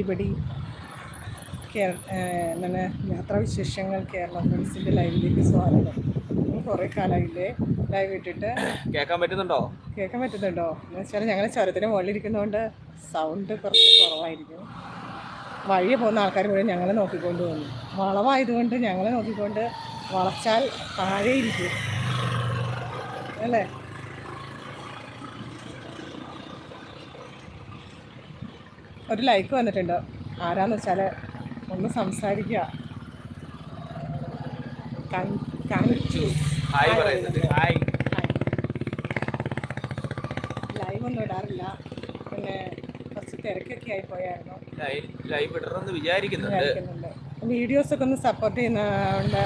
ഇവിടെ എന്താണ് യാത്രാവിശേഷങ്ങൾ കേരള ഫ്രണ്ട്സിന്റെ ലൈവിലേക്ക് സ്വാഗതം. കുറേ കാലമായില്ലേ ലൈവ് ഇട്ടിട്ട്. കേൾക്കാൻ പറ്റുന്നുണ്ടോ? കേൾക്കാൻ പറ്റുന്നുണ്ടോ? എന്ന് വെച്ചാൽ ഞങ്ങൾ ചുരത്തിന് മുകളിലിരിക്കുന്നതുകൊണ്ട് സൗണ്ട് കുറച്ച് കുറവായിരിക്കും. വഴി പോകുന്ന ആൾക്കാർ മുഴുവൻ ഞങ്ങളെ നോക്കിക്കൊണ്ട് വന്നു. വളവായതുകൊണ്ട് ഞങ്ങളെ നോക്കിക്കൊണ്ട് വളച്ചാൽ താഴെ ഇരിക്കും അല്ലേ? ഒരു ലൈക്ക് വന്നിട്ടുണ്ട്. ആരാന്ന് വെച്ചാൽ ഒന്ന് സംസാരിക്കുക. ലൈവ് ഒന്നും ഇടാറില്ല. പിന്നെ കുറച്ച് തിരക്കൊക്കെ ആയി പോയായിരുന്നു. ലൈവ് ഇടണമെന്ന് വിചാരിക്കുന്നുണ്ട്. വീഡിയോസ് ഒക്കെ ഒന്ന് സപ്പോർട്ട് ചെയ്യുന്നതുകൊണ്ട്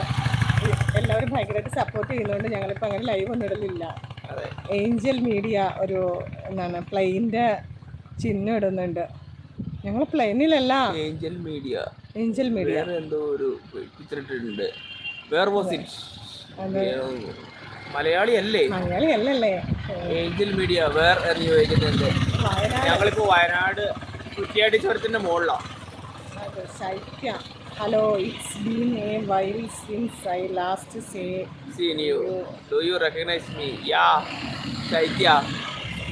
എല്ലാവരും ഭയങ്കരമായിട്ട് സപ്പോർട്ട് ചെയ്യുന്നതുകൊണ്ട് ഞങ്ങളിപ്പോൾ അങ്ങനെ ലൈവ് ഒന്നും ഇടലില്ല. ഏഞ്ചൽ മീഡിയ ഒരു എന്താണ് പ്ലെയിന്റെ ചിഹ്നം ഇടുന്നുണ്ട്. ഞങ്ങൾ പ്ലെയിനിലല്ല. Angel Media. Angel Media. വേറെ എന്തോ ഒരു പിക്ചർ ഇട്ടിട്ടുണ്ട് വേർ വാസ് ഇറ്റ് മലയാളി അല്ലേ? മലയാളി അല്ലല്ലേ. ഏഞ്ചൽ മീഡിയ വേർ ചോദിക്കുന്നുണ്ട്? വയനാട്. ഞങ്ങളിപ്പോ വയനാട് കുറ്റിയാടി ചുരത്തിന്റെ മുകളിലാണ് hello it's been a while since I last see seen you do you recognise me ya Shaithya എന്താ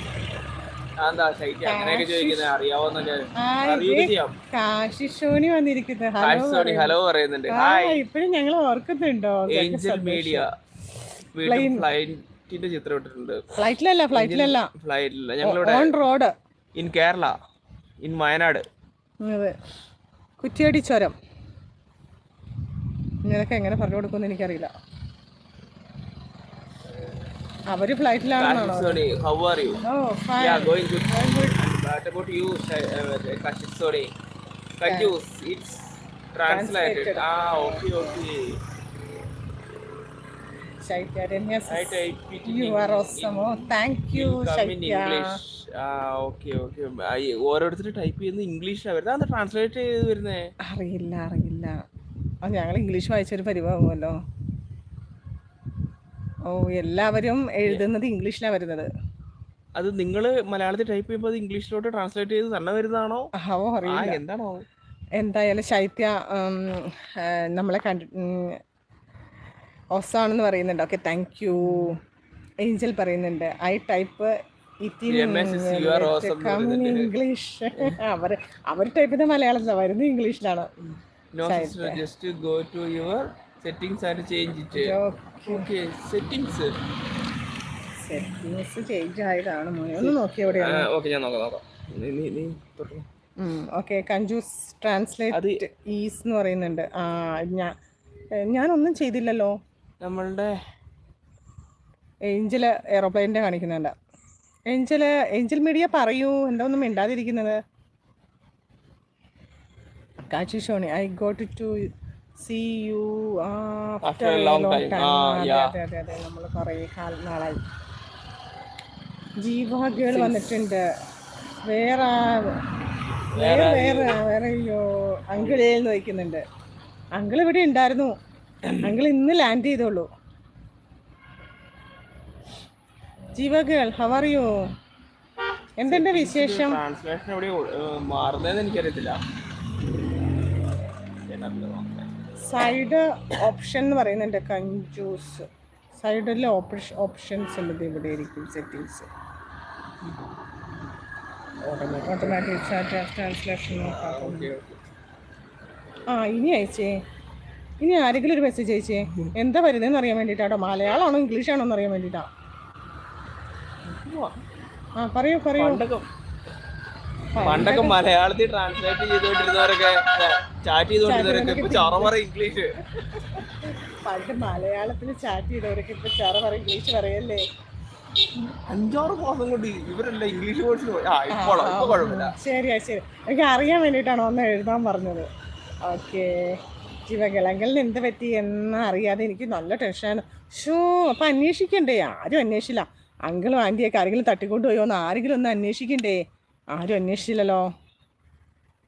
ശൈത്യ അങ്ങനെയൊക്കെ ചോദിക്കുന്നത് അറിയാവുന്നൊക്കെ അറിയുകയും ചെയ്യാം കാശിഷോണി വന്നിരിക്കുന്നത് ഹലോ ഹലോ പറയുന്നുണ്ട്. ഇപ്പഴും ഞങ്ങൾ ഓർക്കുന്നുണ്ടോ? ഏഞ്ചൽ മീഡിയ ഫ്ലൈറ്റിന്റെ ചിത്രം ഇട്ടിട്ടുണ്ട്. ഫ്ലൈറ്റിലല്ല ഫ്ലൈറ്റിലല്ല. ഫ്ലൈറ്റിലല്ല. ഞങ്ങളിവിടെ on road. In Kerala in Wayanad. Kuttiyadi ചുരം. ഇങ്ങനെയൊക്കെ എങ്ങനെ പറഞ്ഞു കൊടുക്കുമെന്ന് എനിക്കറിയില്ല. അവർ ഫ്ലൈറ്റിലാണെന്നാണോ sorry how are you going good what about you Kashith sorry Kanjoos it's translated ah okay okay ah ഓരോരുത്തർ ടൈപ്പ് ചെയ്യുന്നത് വരുന്നത്. ട്രാൻസ്ലേറ്റ് ചെയ്ത് വരുന്നേ? അറിയില്ല അറിയില്ല. ഞങ്ങൾ ഇംഗ്ലീഷ് വായിച്ചൊരു പരിവാകുമല്ലോ ഓ എല്ലാവരും എഴുതുന്നത് ഇംഗ്ലീഷിലാണ് വരുന്നത്. അത് നിങ്ങൾ മലയാളത്തിൽ ടൈപ്പ് ചെയ്യുമ്പോൾ അത് ഇംഗ്ലീഷിലോട്ട് ട്രാൻസ്ലേറ്റ് ചെയ്ത് തന്നെ വരുന്നതാണോ? അറിയില്ല. എന്താണോ എന്തായാലും ശൈത്യ നമ്മളെ കണ്ടി ഒസാണെന്ന് പറയുന്നുണ്ട്. ഓക്കെ താങ്ക് യു ഏഞ്ചൽ പറയുന്നുണ്ട്. I type. ഇംഗ്ലീഷ് അവർ അവർ ടൈപ്പ് ചെയ്ത മലയാളത്തിലാണ് വരുന്നത് ഇംഗ്ലീഷിലാണ്. Just go to your settings ആണ് change okay. Settings settings change ആയതാണ് മോനെ. ഒന്ന് നോക്കി എവിടെയാണ്? ഓക്കെ ഞാൻ നോക്കാം നോക്കാം. നീ നീ നീ തൊട്ടോ. ഓക്കെ കഞ്ചൂസ് ട്രാൻസ്ലേറ്റ് ഈസ് എന്ന് പറയുന്നുണ്ട്. ആ ഞാൻ ഞാനൊന്നും ചെയ്തില്ലല്ലോ. നമ്മളുടെ ഏഞ്ചൽ എയറോപ്ലെയിനിന്റെ കാണിക്കുന്നുണ്ട്. ഏഞ്ചൽ ഏഞ്ചൽ മീഡിയ പറയൂ. എന്താ ഒന്നും മിണ്ടാതിരിക്കുന്നത്? കാച്ചി Shoni I got to see you after. Ah, yeah. അതെ അതെ അതെ. നമ്മൾ കുറേ കാലം നാളായി. ജീവാഗികൾ വന്നിട്ടുണ്ട്. വേറെ വേറെ വേറെ വേറെ അയ്യോ അങ്കിളേന്ന് വയ്ക്കുന്നുണ്ട് അങ്കിൾ ഇവിടെ ഉണ്ടായിരുന്നു. അങ്കിൾ ഇന്ന് ലാൻഡ് ചെയ്തോളൂ. ജീവഗേൾ ഹവ് ആർ യു എന്തെന്റെ വിശേഷം? ട്രാൻസ്ലേഷൻ എവിടെ മാറുന്നതെന്ന് എനിക്കറിയത്തില്ല. സൈഡ് ഓപ്ഷൻ എന്ന് പറയുന്നുണ്ട് കഞ്ചൂസ്. സൈഡിൽ ഓപ്ഷൻ ഓപ്ഷൻസ് ഉള്ളത് ഇവിടെ ആയിരിക്കും സെറ്റിങ്സ്. ഓട്ടോമാറ്റിക് ട്രാൻസ്ലേഷൻ ആ ഇനി അയച്ചേ. ഇനി ആരെങ്കിലും ഒരു മെസ്സേജ് അയച്ചേ. എന്താ വരുന്നതെന്ന് അറിയാൻ വേണ്ടിയിട്ടാട്ടോ മലയാളമാണോ ഇംഗ്ലീഷാണോ എന്ന് അറിയാൻ വേണ്ടിയിട്ടാ ആ പറയൂ പറയൂ. പണ്ടൊക്കെ മലയാളത്തിൽ ട്രാൻസ്ലേറ്റ് ചെയ്തുകൊണ്ടിരുന്നവരൊക്കെ ചാറ്റ് ചെയ്തുകൊണ്ടിരുന്നവരൊക്കെ ഇപ്പൊ ചറവറ ഇംഗ്ലീഷ്. പണ്ട് മലയാളത്തിൽ ചാറ്റ് ചെയ്തവരൊക്കെ ഇപ്പൊ ചറമറ ഇംഗ്ലീഷ് പറയല്ലേ? അഞ്ചാറ് മാസം കൊണ്ട് ഇവരെല്ലാം ഇംഗ്ലീഷ് കോഴ്സിന് പോയി. ആ ഇപ്പൊ കുഴപ്പമില്ല ശരിയാ ശരി എനിക്ക് അറിയാൻ വേണ്ടിയിട്ടാണ് ഒന്ന് എഴുതാൻ പറഞ്ഞത്. ഓക്കെ. ജീവകിളങ്കലിന് എന്ത് പറ്റി എന്ന് അറിയാതെ എനിക്ക് നല്ല ടെൻഷനാണ് ഷോ അപ്പം അന്വേഷിക്കണ്ടേ? ആരും അന്വേഷിച്ചില്ല. അങ്കിളും ആന്റിയൊക്കെ ആരെങ്കിലും തട്ടിക്കൊണ്ടുപോയോ എന്ന് ആരെങ്കിലും ഒന്ന് അന്വേഷിക്കണ്ടേ? ആരും അന്വേഷിച്ചില്ലല്ലോ.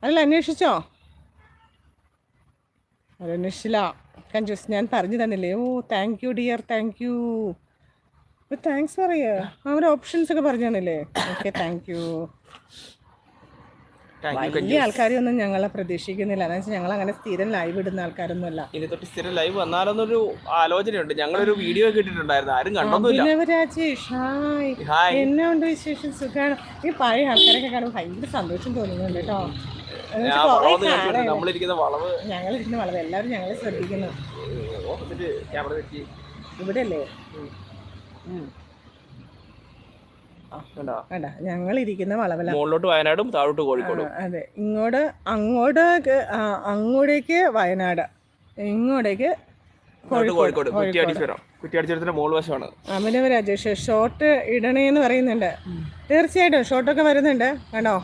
അല്ല അന്വേഷിച്ചോ? ആരും അന്വേഷിച്ചില്ല. കഞ്ചൂസ് ഞാൻ പറഞ്ഞു തന്നില്ലേ. ഓ thank you dear thank you thanks പറയുക അവർ ഓപ്ഷൻസ് ഒക്കെ പറഞ്ഞു തന്നില്ലേ. ഓക്കെ താങ്ക് യു വലിയ ആൾക്കാരൊന്നും ഞങ്ങളെ പ്രതീക്ഷിക്കുന്നില്ല. എന്ന് വെച്ചാൽ ഞങ്ങൾ അങ്ങനെ സ്ഥിരം ലൈവ് ഇടുന്ന ആൾക്കാരൊന്നും അല്ല ഇനി തൊട്ട് സ്ഥിരം ലൈവ് വന്നാലൊന്നൊരു ആലോചനയുണ്ട്. ഞങ്ങളൊരു വീഡിയോ കേട്ടിട്ടുണ്ടായിരുന്നു. ആരും കണ്ടൊന്നുമില്ല. ഹായ്. എന്നാ ഉണ്ട് വിശേഷം? സുഖാണ്. ഈ പഴയ ആൾക്കാരൊക്കെ കാണുമ്പോൾ ഭയങ്കര സന്തോഷം തോന്നുന്നുണ്ട് കേട്ടോ. നമ്മളിരിക്കുന്ന വളവ് ഞങ്ങൾ ഇരിക്കുന്ന വളവ്. എല്ലാവരും ഞങ്ങളെ ശ്രദ്ധിക്കുന്നു. ഇവിടെ അല്ലേ കണ്ടോ? വേണ്ട ഞങ്ങൾ ഇരിക്കുന്ന വളവല. മുകളിലോട്ട് വയനാടും താഴോട്ട് കോഴിക്കോടും. അതെ. ഇങ്ങോട്ട് അങ്ങോട്ട് ആ, അങ്ങോട്ടേക്ക് വയനാട്. ഇങ്ങോട്ടേക്ക് കോഴിക്കോട്. കുറ്റിയാടിച്ചുരം കുറ്റിയാടിച്ചുരത്തിന്റെ മോൾ വശമാണ്. അഭിനവ് രാജേഷ് ഷോർട്ട് ഇടണേന്ന് പറയുന്നുണ്ട്. തീർച്ചയായിട്ടും ഷോർട്ടൊക്കെ വരുന്നുണ്ട്. കണ്ടോ?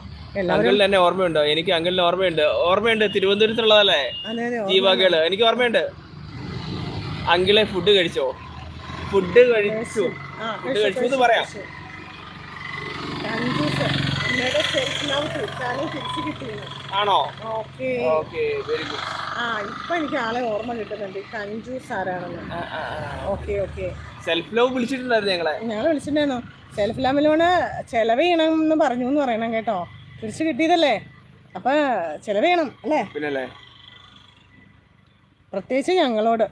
അങ്കിളിന് എന്നെ ഓർമ്മയുണ്ട്? എനിക്ക് അങ്കിളിന് ഓർമ്മയുണ്ട്. ഓർമ്മയുണ്ട്. തിരുവനന്തപുരത്തുള്ളതല്ലേ? അതെ എനിക്ക് ഓർമ്മയുണ്ട്. അങ്കിളെ ഫുഡ് കഴിച്ചോ? ഫുഡ് കഴിച്ചു. ഫുഡ് കഴിച്ചു എന്ന് പറയാം. കഞ്ചൂസ് അമ്മയുടെ സെൽഫ് ലവ് തീർച്ചാലും തിരിച്ചു കിട്ടിയിരുന്നു ആണോ? Okay okay very good. ആ ഇപ്പൊ എനിക്ക് ആളെ ഓർമ്മ കിട്ടുന്നുണ്ട്. കഞ്ചൂസ് ആരാണെന്ന്. ഓക്കെ. ഓക്കെ സെൽഫ് ലവ് വിളിച്ചിട്ടുണ്ടായിരുന്നു ഞങ്ങളെ. ഞാൻ വിളിച്ചിട്ടുണ്ടായിരുന്നു. സെൽഫ് ലവ് ലോണ് ചെലവ് ചെയ്യണം എന്ന് പറഞ്ഞു എന്ന് പറയണം കേട്ടോ. തിരിച്ചു കിട്ടിയതല്ലേ? അപ്പൊ ചെലവ് ചെയ്യണം അല്ലേ? പിന്നല്ലേ? പ്രത്യേകിച്ച് ഞങ്ങളോട്.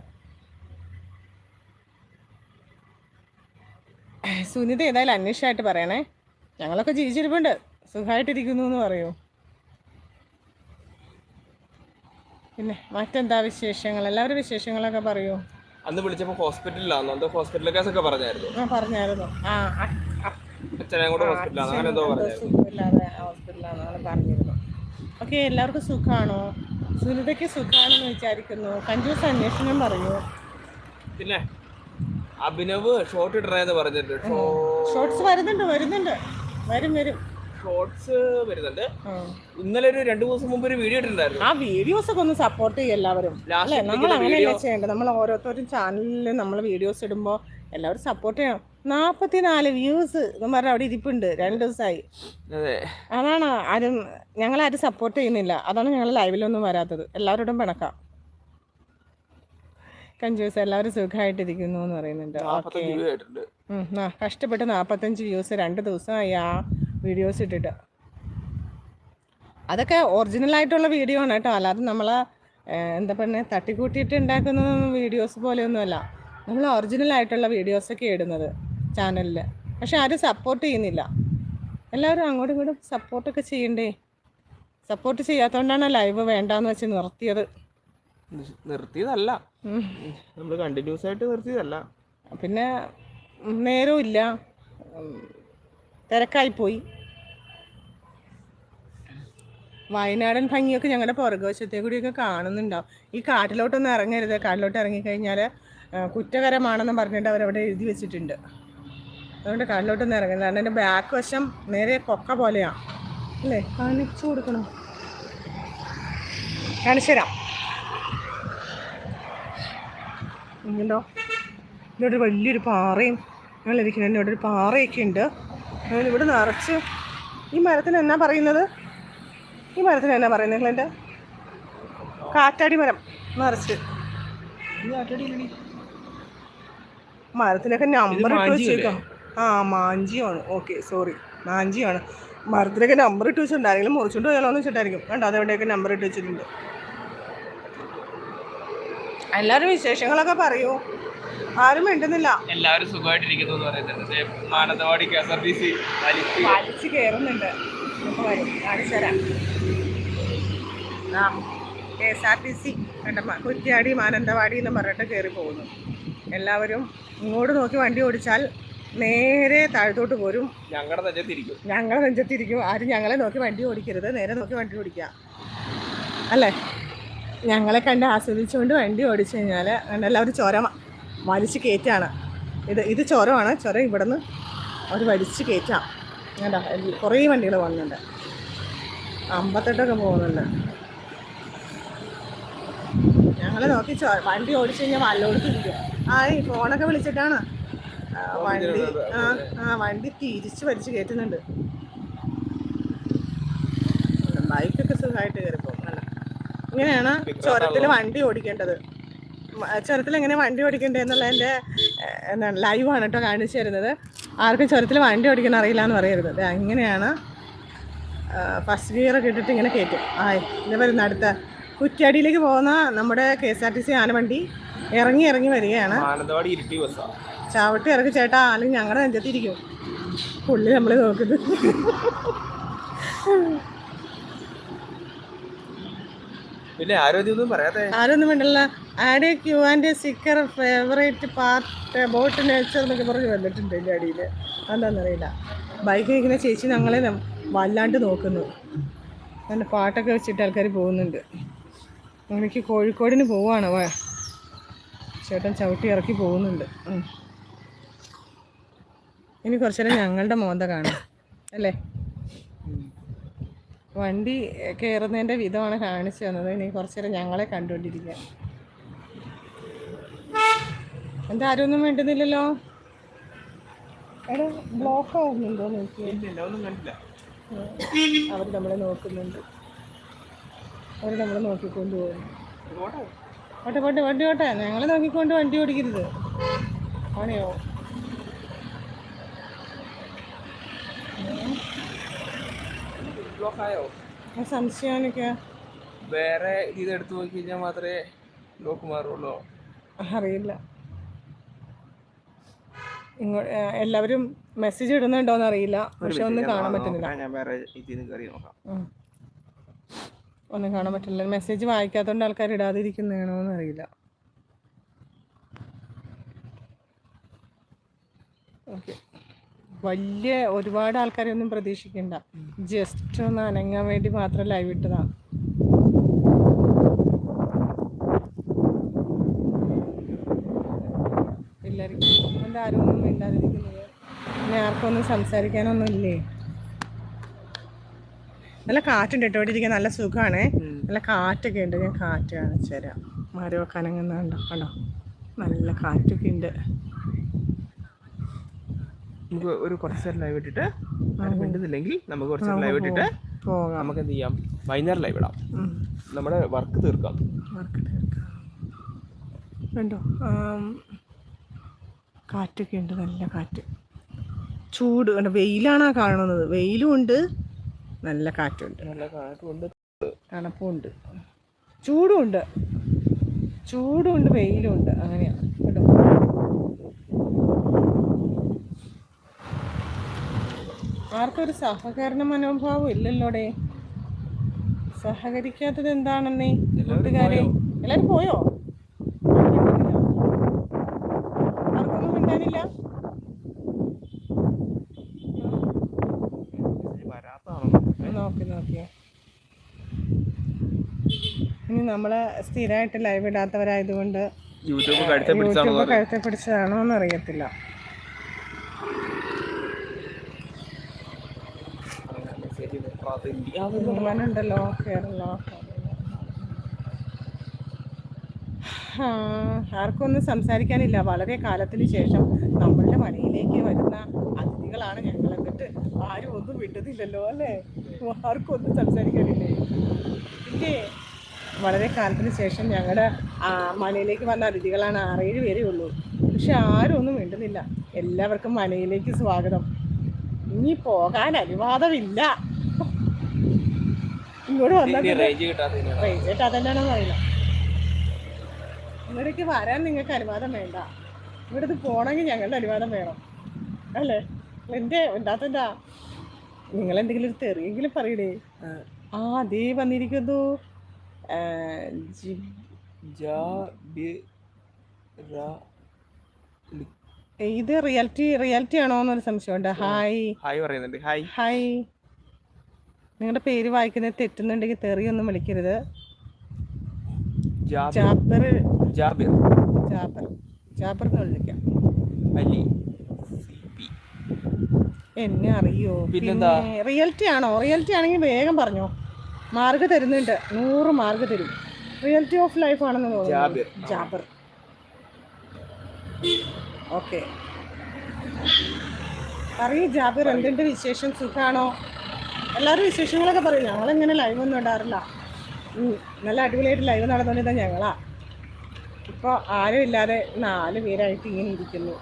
സുനിത ഏതായാലും അന്വേഷണമായിട്ട് പറയണേ. ഞങ്ങളൊക്കെ ജീവിച്ചിരിപ്പുണ്ട്. സുഖമായിട്ടിരിക്കുന്നു എന്ന് പറയൂ. പിന്നെ മറ്റെന്താ വിശേഷങ്ങൾ? എല്ലാവരും വിശേഷങ്ങളൊക്കെ പറയൂ. അന്ന് വിളിച്ചപ്പോ ഹോസ്പിറ്റലിലാണ് എന്തോ കേസ് കേസൊക്കെ പറഞ്ഞായിരുന്നു. ആ പറഞ്ഞായിരുന്നു. ആ അച്ഛനെ കൂടെ ഹോസ്പിറ്റലാണ് അങ്ങനെ എന്തോ സുഖമില്ലാതെ ഹോസ്പിറ്റലാണെന്നാണ് പറഞ്ഞിരുന്നു ഓക്കെ എല്ലാവർക്കും സുഖമാണോ സുനിതയ്ക്ക് സുഖമാണെന്ന് വിചാരിക്കുന്നു. കഞ്ചൂസ് അന്വേഷണം പറയൂ. പിന്നെ അഭിനവ് ഷോർട്ട് ഇടണേന്ന് പറഞ്ഞിട്ടുണ്ട്. ഷോർട്സ് വരുന്നുണ്ട് വരുന്നുണ്ട്. വരും വരും. ഷോർട്സ് വരുന്നുണ്ട്. ഇന്നലെ ഒരു രണ്ടു ദിവസം മുമ്പ് ഒരു വീഡിയോ ഇട്ടിട്ടുണ്ടായിരുന്നു. ആ വീഡിയോസ് ഒക്കെ ഒന്ന് സപ്പോർട്ട് ചെയ്യും എല്ലാവരും. അല്ലേ? നമ്മൾ അങ്ങനെയല്ല ചെയ്യേണ്ടത്. നമ്മൾ ഓരോരുത്തരും ചാനലിൽ നമ്മൾ വീഡിയോസ് ഇടുമ്പോൾ എല്ലാവരും സപ്പോർട്ട് ചെയ്യണം. നാൽപ്പത്തിനാല് വ്യൂസ് എന്ന് പറഞ്ഞാൽ അവിടെ ഇരിപ്പുണ്ട്. രണ്ട് ദിവസമായി അതെ. അതാണ് ആരും ഞങ്ങളാരും സപ്പോർട്ട് ചെയ്യുന്നില്ല. അതാണ് ഞങ്ങൾ ലൈവിലൊന്നും വരാത്തത്. എല്ലാവരോടും പിണക്കാം. കഞ്ചൂസ് എല്ലാവരും സുഖമായിട്ടിരിക്കുന്നു എന്ന് പറയുന്നുണ്ട്. ഓക്കെ കഷ്ടപ്പെട്ട് നാൽപ്പത്തഞ്ച് വ്യൂസ് രണ്ട് ദിവസമായി ആ വീഡിയോസ് ഇട്ടിട്ട്. അതൊക്കെ ഒറിജിനൽ ആയിട്ടുള്ള വീഡിയോ ആണ് കേട്ടോ. അല്ലാതെ നമ്മൾ എന്താ പറയുക തട്ടിക്കൂട്ടിയിട്ട് ഉണ്ടാക്കുന്ന വീഡിയോസ് പോലെയൊന്നുമല്ല. നമ്മൾ ഒറിജിനൽ ആയിട്ടുള്ള വീഡിയോസൊക്കെ ഇടുന്നത് ചാനലിൽ പക്ഷെ ആരും സപ്പോർട്ട് ചെയ്യുന്നില്ല. എല്ലാവരും അങ്ങോട്ടും ഇങ്ങോട്ടും സപ്പോർട്ടൊക്കെ ചെയ്യണ്ടേ? സപ്പോർട്ട് ചെയ്യാത്തതുകൊണ്ടാണ് ലൈവ് വേണ്ടാന്ന് വെച്ച് നിർത്തിയത്. നിർത്തിയതല്ല. നമ്മൾ കണ്ടിന്യൂസ് ആയിട്ട് നിർത്തിയതല്ല. പിന്നെ നേരവും ഇല്ല. തിരക്കായിപ്പോയി വയനാടൻ ഭംഗിയൊക്കെ ഞങ്ങളുടെ പുറകുവശത്തെ കൂടിയൊക്കെ കാണുന്നുണ്ടാവും. ഈ കാട്ടിലോട്ടൊന്നും ഇറങ്ങരുത്. കാട്ടിലോട്ട് ഇറങ്ങിക്കഴിഞ്ഞാൽ കുറ്റകരമാണെന്ന് പറഞ്ഞിട്ട് അവരവിടെ എഴുതി വെച്ചിട്ടുണ്ട്. അതുകൊണ്ട് കാട്ടിലോട്ടൊന്നും ഇറങ്ങരുത്. കാരണം എന്റെ ബാക്ക് വശം നേരെ കൊക്ക പോലെയാണ് അല്ലേ? കാണിച്ചു കൊടുക്കണം. കാണിച്ചു തരാം ഇങ്ങനോ ഇവിടെ വലിയൊരു പാറയും ഞങ്ങൾ ഇരിക്കുന്നുണ്ട് ഇവിടെ ഒരു പാറയൊക്കെ ഉണ്ട്. ഞങ്ങൾ ഇവിടെ നിറച്ച് ഈ മരത്തിന് എന്നാ പറയുന്നത്? ഈ മരത്തിന് എന്നാ പറയുന്നത് നിങ്ങളെന്റെ കാറ്റാടി മരം നിറച്ച്. മരത്തിനൊക്കെ നമ്പർ ഇട്ട് വെച്ചേക്കാം. ആ മാഞ്ചിയാണ്. ഓക്കെ സോറി മാഞ്ചിയാണ്. മരത്തിനൊക്കെ നമ്പർ ഇട്ട് വെച്ചിട്ടുണ്ട് ആരെങ്കിലും മുറിച്ചുകൊണ്ട് പോയാലോ എന്ന് വെച്ചിട്ടായിരിക്കും. കണ്ടോ അതെവിടെയൊക്കെ നമ്പർ ഇട്ട് വെച്ചിട്ടുണ്ട്. എല്ലാവരും വിശേഷങ്ങളൊക്കെ പറയൂ. ആരും മിണ്ടുന്നില്ല. എല്ലാവരും സുഖമായിട്ടിരിക്കുന്നു എന്ന് പറയുന്നുണ്ട്. ദേ Mananthavady K S R T C വലിച്ച് വലിച്ച് കയറുന്നുണ്ട്. ഇപ്പൊ വരും കാണിച്ചു തരാം. ആ K S R T C കണ്ട കുറ്റ്യാടി മാനന്തവാടി എന്ന് പറഞ്ഞിട്ട് കയറി പോകുന്നു. എല്ലാവരും ഇങ്ങോട്ട് നോക്കി വണ്ടി ഓടിച്ചാൽ നേരെ താഴത്തോട്ട് പോരും. ഞങ്ങളുടെ നെഞ്ചത്തിരിക്കും. ഞങ്ങളെ നെഞ്ചത്തിരിക്കും. ആരും ഞങ്ങളെ നോക്കി വണ്ടി ഓടിക്കരുത്. നേരെ നോക്കി വണ്ടി ഓടിക്കുക അല്ലേ? ഞങ്ങളെ കണ്ട് ആസ്വദിച്ചുകൊണ്ട് വണ്ടി ഓടിച്ചു കഴിഞ്ഞാൽ എല്ലാവരും ചുരം വലിച്ച് കയറ്റാണ്. ഇത് ഇത് ചുരമാണ് ചുരം ഇവിടുന്ന് അവർ വലിച്ചു കയറ്റാം. വേണ്ട കുറേ വണ്ടികൾ പോകുന്നുണ്ട് അമ്പത്തെട്ടൊക്കെ പോകുന്നുണ്ട്. ഞങ്ങൾ നോക്കി വണ്ടി ഓടിച്ചു കഴിഞ്ഞാൽ വല്ലോടത്ത് ഇരിക്കും ആ ഈ ഫോണൊക്കെ വിളിച്ചിട്ടാണ്. വണ്ടി ആ ആ വണ്ടി തിരിച്ച് വലിച്ചു കയറ്റുന്നുണ്ട്. ബൈക്കൊക്കെ സുഖമായിട്ട് കയറിപ്പോ അല്ല ഇങ്ങനെയാണ് ചുരത്തിൽ വണ്ടി ഓടിക്കേണ്ടത്. ചുരത്തിൽ എങ്ങനെ വണ്ടി ഓടിക്കണ്ടേ എന്നുള്ളതിന്റെ എന്താണ് ലൈവാണ് കേട്ടോ കാണിച്ചു തരുന്നത്. ആർക്കും ചുരത്തിൽ വണ്ടി ഓടിക്കാൻ അറിയില്ല എന്ന് പറയരുത് അതെ അങ്ങനെയാണ് ഫസ്റ്റ് ഗിയറൊക്കെ ഇട്ടിട്ട് ഇങ്ങനെ കയറ്റും. ആ ഇത് വരുന്ന അടുത്ത കുറ്റ്യാടിയിലേക്ക് പോകുന്ന നമ്മുടെ K S R T C ആനവണ്ടി ഇറങ്ങി ഇറങ്ങി വരികയാണ്. ചവിട്ടി ഇറക്കി ചേട്ടാ അല്ലെങ്കിൽ ഞങ്ങളുടെ നെഞ്ചത്തിരിക്കും. പുള്ളി നമ്മൾ നോക്കുന്നത്. പിന്നെ ആരും ഒന്നും പറയാതെ. ആരൊന്നും വേണ്ടല്ല add Q sticker favourite part boat nature എന്നൊക്കെ പറഞ്ഞ് വന്നിട്ടുണ്ട് എന്റെ അടിയിൽ. എന്താണെന്നറിയില്ല ബൈക്ക് ഇങ്ങനെ ചേച്ചി ഞങ്ങളെ വല്ലാണ്ട് നോക്കുന്നു. നല്ല പാട്ടൊക്കെ വെച്ചിട്ട് ആൾക്കാർ പോകുന്നുണ്ട്. എനിക്ക് കോഴിക്കോടിന് പോവാണ് ചേട്ടൻ ചവിട്ടി ഇറക്കി പോകുന്നുണ്ട്. ഇനി കുറച്ചു നേരം ഞങ്ങളുടെ മോന്ത കാണാം അല്ലേ? വണ്ടി കയറുന്നതിന്റെ വിധമാണ് കാണിച്ചു തന്നത്. ഇനി കുറച്ചു നേരം ഞങ്ങളെ കണ്ടുകൊണ്ടിരിക്കുക. എന്താ ആരും ഒന്നും വേണ്ടുന്നില്ലല്ലോ എടാ ബ്ലോക്ക് ആവുന്നുണ്ടോ നോക്കി ഇല്ല ഒന്നും കണ്ടില്ല. അവർ നമ്മളെ നോക്കുന്നുണ്ട്. അവർ നമ്മളെ നോക്കിക്കൊണ്ട് പോകുന്നു? ഓട്ടെ പോട്ടെ വണ്ടി ഓട്ടെ. ഞങ്ങളെ നോക്കിക്കൊണ്ട് വണ്ടി ഓടിക്കരുത്. ആണെയോ ബ്ലോക്ക് ആയോ? ആ സംശയമൊക്കെ വേറെ ഇത് എടുത്തു നോക്കി കഴിഞ്ഞാൽ മാത്രമേ ബ്ലോക്ക് മാറുള്ളൂ? അറിയില്ല. എല്ലാവരും മെസ്സേജ് ഇടുന്നുണ്ടോന്ന് അറിയില്ല പക്ഷെ ഒന്നും കാണാൻ പറ്റുന്നില്ല. ഒന്നും കാണാൻ പറ്റില്ല. മെസ്സേജ് വായിക്കാത്തതുകൊണ്ട് ആൾക്കാർ ഇടാതിരിക്കുന്നതാണോന്ന് അറിയില്ല ഓക്കെ വലിയ ഒരുപാട് ആൾക്കാരെ ഒന്നും പ്രതീക്ഷിക്കണ്ട. ജസ്റ്റ് ഒന്ന് അനങ്ങാൻ വേണ്ടി മാത്രം ലൈവ് ഇട്ടതാ. എല്ലാവർക്കും എന്താ ആരും മിണ്ടാതിരിക്കുന്നത് പിന്നെ ആർക്കൊന്നും സംസാരിക്കാനൊന്നും ഇല്ലേ നല്ല കാറ്റുണ്ട് കേട്ടോ. ഇവിടെ ഇരിക്കാൻ നല്ല സുഖമാണ് നല്ല കാറ്റൊക്കെ ഉണ്ട്. ഞാൻ കാറ്റ് കാണിച്ചു തരാം. മരമൊക്കെ അനങ്ങുന്നുണ്ടോ കണ്ടോ? നല്ല കാറ്റൊക്കെ ഉണ്ട്. നമുക്ക് ഒരു കുറച്ച് നേരം ലൈവ് ഇട്ടിട്ട് മിണ്ടുന്നില്ലെങ്കിൽ നമുക്ക് കുറച്ച് നേരം ലൈവ് ഇട്ടിട്ട് പോകാം. നമുക്ക് എന്ത് ചെയ്യാം? വൈകുന്നേരം ലൈവ് ഇടാം. നമ്മുടെ വർക്ക് തീർക്കാം. വർക്ക് തീർക്കാം. കണ്ടോ? ആം, കാറ്റൊക്കെ ഉണ്ട് നല്ല കാറ്റ്. ചൂട് കണ്ടോ? വെയിലാണ് കാണുന്നത്. വെയിലും ഉണ്ട് നല്ല കാറ്റുണ്ട്. നല്ല കാറ്റുണ്ട്. തണുപ്പുണ്ട്. ചൂടുമുണ്ട് ചൂടുമുണ്ട് വെയിലുമുണ്ട് അങ്ങനെയാണ് കേട്ടോ? ആർക്കൊരു സഹകരണ മനോഭാവം ഇല്ലല്ലോടെ? സഹകരിക്കാത്തത് എന്താണെന്നേ? കൂട്ടുകാരെ. എല്ലാവരും പോയോ ആർക്കൊന്നും മിണ്ടാനില്ല വരാത്താണോ നോക്കി നോക്കി ഇനി നമ്മൾ സ്ഥിരമായിട്ട് ലൈവ് ഇടാത്തവരായതുകൊണ്ട് യൂട്യൂബ് കഴുത്തെ പിടിച്ചതാണോ എന്ന് അറിയത്തില്ല. ഉണ്ടല്ലോ കേരളോ ആർക്കൊന്നും സംസാരിക്കാനില്ല. വളരെ കാലത്തിന് ശേഷം നമ്മളുടെ മനയിലേക്ക് വരുന്ന അതിഥികളാണ് ഞങ്ങൾ എന്നിട്ട് ആരും ഒന്നും വിട്ടതില്ലല്ലോ അല്ലേ? ആർക്കും ഒന്നും സംസാരിക്കാനില്ലേ? ഇല്ലേ? വളരെ കാലത്തിന് ശേഷം ഞങ്ങളുടെ മനയിലേക്ക് വന്ന അതിഥികളാണ് ആറേഴ് പേരേ ഉള്ളൂ. പക്ഷെ ആരും ഒന്നും മിണ്ടുന്നില്ല. എല്ലാവർക്കും മനയിലേക്ക് സ്വാഗതം. ഇനി പോകാൻ അനുവാദമില്ല. ഇങ്ങോട്ട് കിട്ടാത്തതിനാണ് റേറ്റ് അതെന്നാണെന്ന് അറിയില്ല. ഇങ്ങോട്ടേക്ക് വരാൻ നിങ്ങൾക്ക് അനുവാദം വേണ്ട. ഇവിടുന്ന് പോകണമെങ്കിൽ ഞങ്ങളുടെ അനുവാദം വേണം. അല്ലേ? എന്റെ ഉണ്ടാത്തഎന്താ നിങ്ങൾ എന്തെങ്കിലും ഒരു തെറിയെങ്കിലും പറയണേ ആ അതേ വന്നിരിക്കുന്നു. ഇത് റിയാലിറ്റി റിയാലിറ്റി ആണോ എന്നൊരു സംശയമുണ്ട്. ഹായ്. ഹായ് പറയുന്നുണ്ട്. ഹായ്. ഹായ്. നിങ്ങളുടെ പേര് വായിക്കുന്നത് തെറ്റുന്നുണ്ടെങ്കിൽ തെറി ഒന്നും വിളിക്കരുത്. ജാബിർ. ജാബർ. ജാബിർ. ജാബർ. ജാബർ എന്ന് വിളിക്കാം. അലി. എന്നെ അറിയോ? റിയാലിറ്റി ആണോ? റിയാലിറ്റി ആണെങ്കിൽ വേഗം പറഞ്ഞോ. മാർഗ് തരുന്നുണ്ട്. നൂറ് മാർഗ് തരും. റിയാലിറ്റി ഓഫ് ലൈഫ് ആണെന്ന് തോന്നുന്നു. ജാബിർ. ഓക്കെ പറയൂ ജാബിർ എന്തുണ്ട് വിശേഷം? സുഖാണോ? എല്ലാവരും വിശേഷങ്ങളൊക്കെ പറയും. ഞങ്ങളിങ്ങനെ ലൈവ് ഒന്നും ഇടാറില്ല. നല്ല അടിപൊളിയായിട്ട് ലൈവ് നടന്നുകൊണ്ടിരുന്ന ഞങ്ങളാ. ഇപ്പോൾ ആരും ഇല്ലാതെ നാല് പേരായിട്ട് ഇങ്ങനെ ഇരിക്കുന്നു.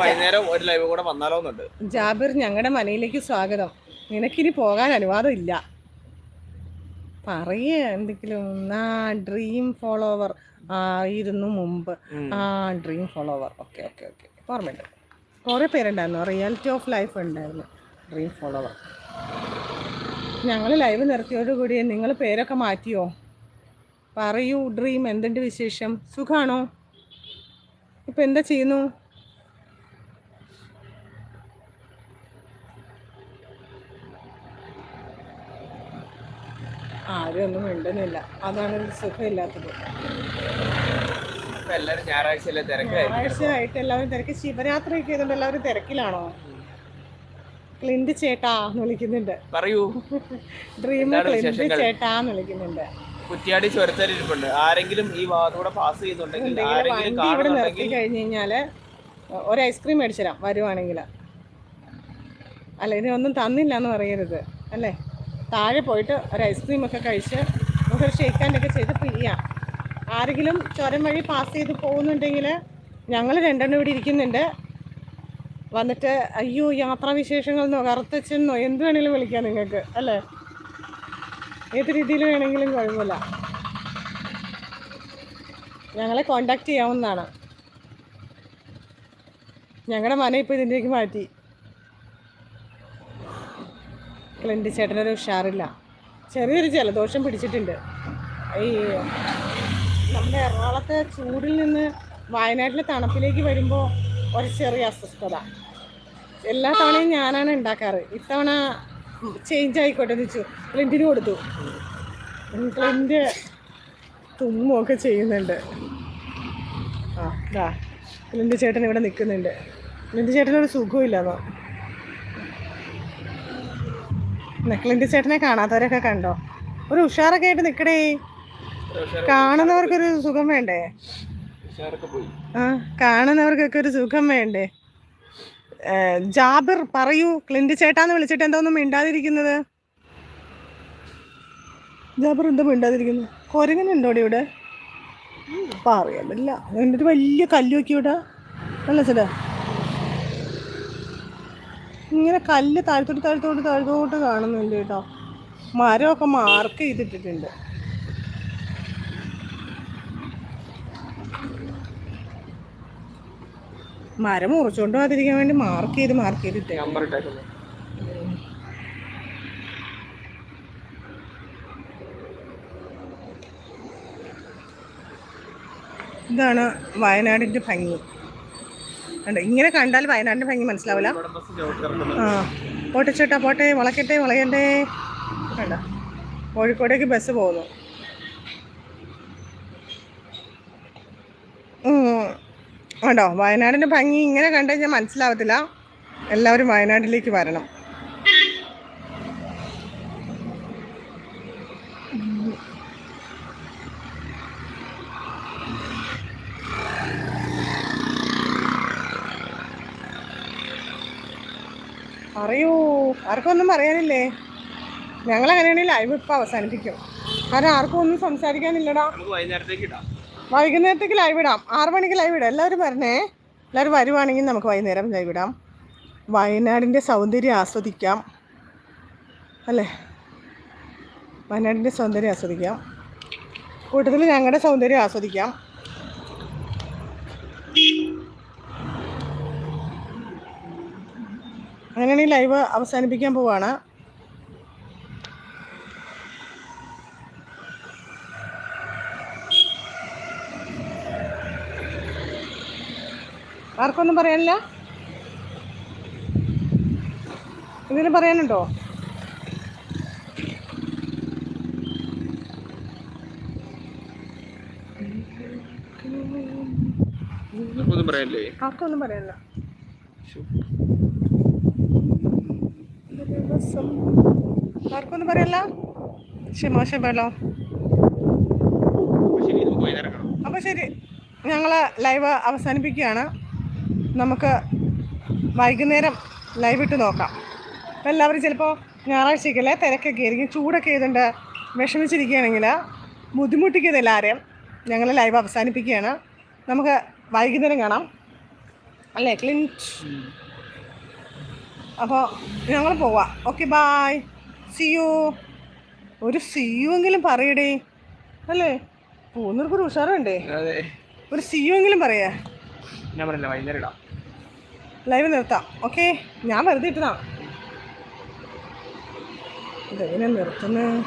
വൈകുന്നേരം ഒരു ലൈവ് കൂടെ ജാബിർ ഞങ്ങളുടെ മനയിലേക്ക് സ്വാഗതം. നിനക്കിനി പോകാൻ അനുവാദം ഇല്ല പറയ എന്തെങ്കിലും. ആ ഡ്രീം ഫോളോവർ ആയിരുന്നു മുമ്പ്. ആ dream follower okay okay okay. ഓർമ്മയുണ്ട്. കുറേ പേരുണ്ടായിരുന്നു. റിയാലിറ്റി ഓഫ് ലൈഫ് ഉണ്ടായിരുന്നു. ഡ്രീം ഫോളോവർ ഞങ്ങൾ ലൈവ് നിർത്തിയോടുകൂടി നിങ്ങൾ പേരൊക്കെ മാറ്റിയോ? പറയൂ ഡ്രീം എന്തുണ്ട് വിശേഷം? സുഖാണോ? ഇപ്പം എന്താ ചെയ്യുന്നു? ആരും ഒന്നും മിണ്ടുന്നില്ല. അതാണ് ഒരു സുഖമില്ലാത്തത്. ഞായറാഴ്ചയായിട്ട് എല്ലാരും ഞായറാഴ്ചയല്ലേ തിരക്കായിരിക്കും ഞായറാഴ്ച ആയിട്ട് എല്ലാവരും തിരക്ക്. ശിവരാത്രി ഒക്കെ ചെയ്തുകൊണ്ട് എല്ലാവരും തിരക്കിലാണോ? ക്ലിൻഡ് ചേട്ടാ എന്ന് വിളിക്കുന്നുണ്ട്. പറയൂ. ഡ്രീം എന്താണ് ക്ലിൻഡ് വിശേഷങ്ങൾ? ചേട്ടാ എന്ന് വിളിക്കുന്നുണ്ട്. കുറ്റിയാടി ചുരത്തരിപ്പുണ്ട് ആരെങ്കിലും ഈ ഭാഗത്തൂടെ പാസ് ചെയ്യുന്നുണ്ടെങ്കിൽ എന്തെങ്കിലും ആരെങ്കിലും വണ്ടി ഇവിടെ നിർത്തി കാണുന്നുണ്ടെങ്കിൽ കഴിഞ്ഞ് കഴിഞ്ഞാൽ ഒരു ഐസ്ക്രീം മേടിച്ചു തരാം വരുവാണെങ്കിൽ അല്ല ഇനി ഒന്നും തന്നില്ല എന്ന് പറയരുത് അല്ലേ? താഴെ പോയിട്ട് ഒരു ഐസ്ക്രീമൊക്കെ കഴിച്ച് നമുക്കൊരു ഷേക്ക് ഹാൻഡൊക്കെ ചെയ്ത് പിരിയാം ആരെങ്കിലും ചുരം വഴി പാസ് ചെയ്ത് പോകുന്നുണ്ടെങ്കിൽ ഞങ്ങൾ രണ്ടെണ്ണം ഇവിടെ ഇരിക്കുന്നുണ്ട്. വന്നിട്ട് അയ്യോ യാത്രാവിശേഷങ്ങൾ എന്നോ കറുത്തച്ചെന്നോ എന്ത് വേണമെങ്കിലും വിളിക്കാം നിങ്ങൾക്ക് അല്ലേ? ഏത് രീതിയിൽ വേണമെങ്കിലും കുഴപ്പമില്ല. ഞങ്ങളെ കോണ്ടാക്ട് ചെയ്യാവുന്നതാണ്. ഞങ്ങളുടെ മന ഇപ്പോൾ ഇതിന്റെക്ക് മാറ്റി. ക്ലിന്റ് ചേട്ടനൊരു ഉഷാറില്ല. ചെറിയൊരു ജലദോഷം പിടിച്ചിട്ടുണ്ട്. ഈ നമ്മുടെ എറണാകുളത്തെ ചൂടിൽ നിന്ന് വയനാട്ടിലെ തണുപ്പിലേക്ക് വരുമ്പോൾ ഒരു ചെറിയ അസ്വസ്ഥത. എല്ലാ തവണയും ഞാനാണ് ഉണ്ടാക്കാറ്. ഇത്തവണ ചേഞ്ച് ആയിക്കോട്ടെ എന്ന് വെച്ചു. ക്ലിന്റിന് കൊടുത്തു. ക്ലിന്റ് തുമ്മുമൊക്കെ ചെയ്യുന്നുണ്ട്. ആ ഇതാ ക്ലിന്റ് ചേട്ടൻ ഇവിടെ നിൽക്കുന്നുണ്ട്. ക്ലിന്റ് ചേട്ടനൊരു സുഖമില്ലെന്നോ ക്ലിന്റ് ചേട്ടനെ കാണാത്തവരൊക്കെ കണ്ടോ? ഒരു ഉഷാറൊക്കെ ആയിട്ട് നിൽക്കണേ കാണുന്നവർക്കൊരു സുഖം വേണ്ടേ? ആ കാണുന്നവർക്കൊക്കെ ഒരു സുഖം വേണ്ടേ? ജാബിർ പറയൂ. ക്ലിന്റ് ചേട്ടാന്ന് വിളിച്ചിട്ട് എന്തോന്നും മിണ്ടാതിരിക്കുന്നത്. ജാബിർ എന്താ മിണ്ടാതിരിക്കുന്നു. കുരങ്ങനുണ്ടോടെ ഇവിടെ? പറയാൻ പറ്റില്ല എന്നിട്ട് വലിയ കല്ല് വെക്കി ഇവിടെ അല്ല ചേട്ടാ ഇങ്ങനെ കല്ല് താഴ്ത്തോട്ട് താഴ്ത്തോട്ട് താഴ്ത്തോട്ട് കാണുന്നുണ്ട് കേട്ടോ. മരമൊക്കെ മാർക്ക് ചെയ്തിട്ടിട്ടുണ്ട്. മരം മുറിച്ചോണ്ട് പോകാതിരിക്കാൻ വേണ്ടി മാർക്ക് ചെയ്ത് മാർക്ക് ചെയ്തിട്ടേ നമ്പർ ഇട്ടേക്കുന്നു. ഇതാണ് വയനാടിന്റെ ഭംഗി. കണ്ടോ? ഇങ്ങനെ കണ്ടാൽ വയനാടിന്റെ ഭംഗി മനസ്സിലാവില്ല. ആ പോട്ടെ ചേട്ടാ പോട്ടെ വളക്കട്ടെ വളയണ്ടേ. കണ്ട? കോഴിക്കോടേക്ക് ബസ് പോകുന്നു. ഉണ്ടോ കണ്ടോ? വയനാടിന്റെ ഭംഗി ഇങ്ങനെ കണ്ടു ഞാൻ മനസ്സിലാവത്തില്ല. എല്ലാവരും വയനാട്ടിലേക്ക് വരണം. പറയൂ ആർക്കൊന്നും പറയാനില്ലേ ഞങ്ങൾ അങ്ങനെയാണെങ്കിൽ ലൈവ് ഇപ്പം അവസാനിപ്പിക്കും. കാരണം ആർക്കും ഒന്നും സംസാരിക്കാനില്ലടാ. വൈകുന്നേരത്തേക്ക് ലൈവ് ഇടാം. ആറ് മണിക്ക് ലൈവ് ഇടാം. എല്ലാവരും വരണേ. എല്ലാവരും വരുവാണെങ്കിൽ നമുക്ക് വൈകുന്നേരം ലൈവ് ഇടാം. വയനാടിന്റെ സൗന്ദര്യം ആസ്വദിക്കാം. അല്ലേ? വയനാടിന്റെ സൗന്ദര്യം ആസ്വദിക്കാം. കൂട്ടത്തിൽ ഞങ്ങളുടെ സൗന്ദര്യം ആസ്വദിക്കാം. അങ്ങനെയാണെങ്കിൽ ലൈവ് അവസാനിപ്പിക്കാൻ പോവാണ്. ആർക്കൊന്നും പറയാനില്ല? എന്തെങ്കിലും പറയാനുണ്ടോ? ആർക്കൊന്നും പറയാനില്ലേ? ആർക്കൊന്നും പറയാനില്ല. ദിവസം. ആർക്കൊന്നും പറയല്ല. ശരി മോശം വേണോ അപ്പൊ ശരി ഞങ്ങൾ അപ്പോൾ ശരി. ഞങ്ങൾ ലൈവ് അവസാനിപ്പിക്കുകയാണ്. നമുക്ക് വൈകുന്നേരം ലൈവ് ഇട്ട് നോക്കാം. അപ്പം എല്ലാവരും ചിലപ്പോൾ ഞായറാഴ്ചയ്ക്കല്ലേ തിരക്കൊക്കെ ആയിരിക്കും. ചൂടൊക്കെ ചെയ്തുകൊണ്ട് വിഷമിച്ചിരിക്കുകയാണെങ്കിൽ ബുദ്ധിമുട്ടിക്കുന്നത് എല്ലാവരെയും ഞങ്ങൾ ലൈവ് അവസാനിപ്പിക്കുകയാണ്. നമുക്ക് വൈകുന്നേരം കാണാം. അല്ലേ ക്ലിന്റ് അപ്പോൾ ഞങ്ങൾ പോവാം. ഓക്കെ ബായ് സിയു ഒരു സിയു എങ്കിലും പറയടേ. അല്ലേ? പോകുന്നവർക്ക് ഒരു ഉഷാറുണ്ടേ? ഒരു സിയു എങ്കിലും പറയാ. ഞാൻ പറയില്ല വൈകുന്നേരം ലൈവ് നിർത്താം. ഓക്കെ ഞാൻ വെറുതെ ഇട്ടതാ. ഇതെങ്ങനെ നിർത്തുന്നത്